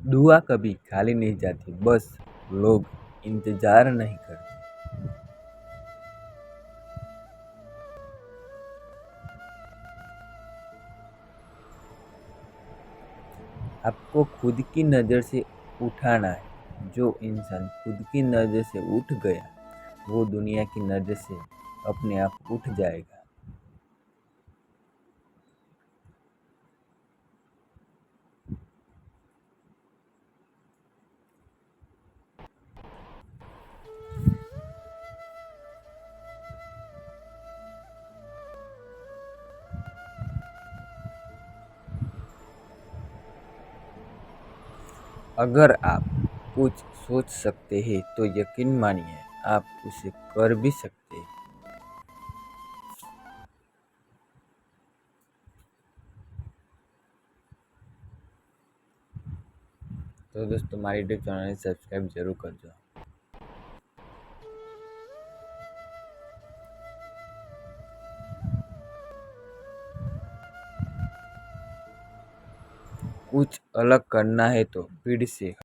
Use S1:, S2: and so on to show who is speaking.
S1: दुआ कभी खाली नहीं जाती, बस लोग इंतज़ार नहीं करते। आपको खुद की नज़र से उठाना है। जो इंसान खुद की नज़र से उठ गया, वो दुनिया की नज़र से अपने आप उठ जाएगा। अगर आप कुछ सोच सकते हैं तो यकीन मानिए, आप उसे कर भी सकते हैं। तो दोस्तों, हमारे यूट्यूब चैनल सब्सक्राइब ज़रूर कर दो। कुछ अलग करना है तो भीड़ से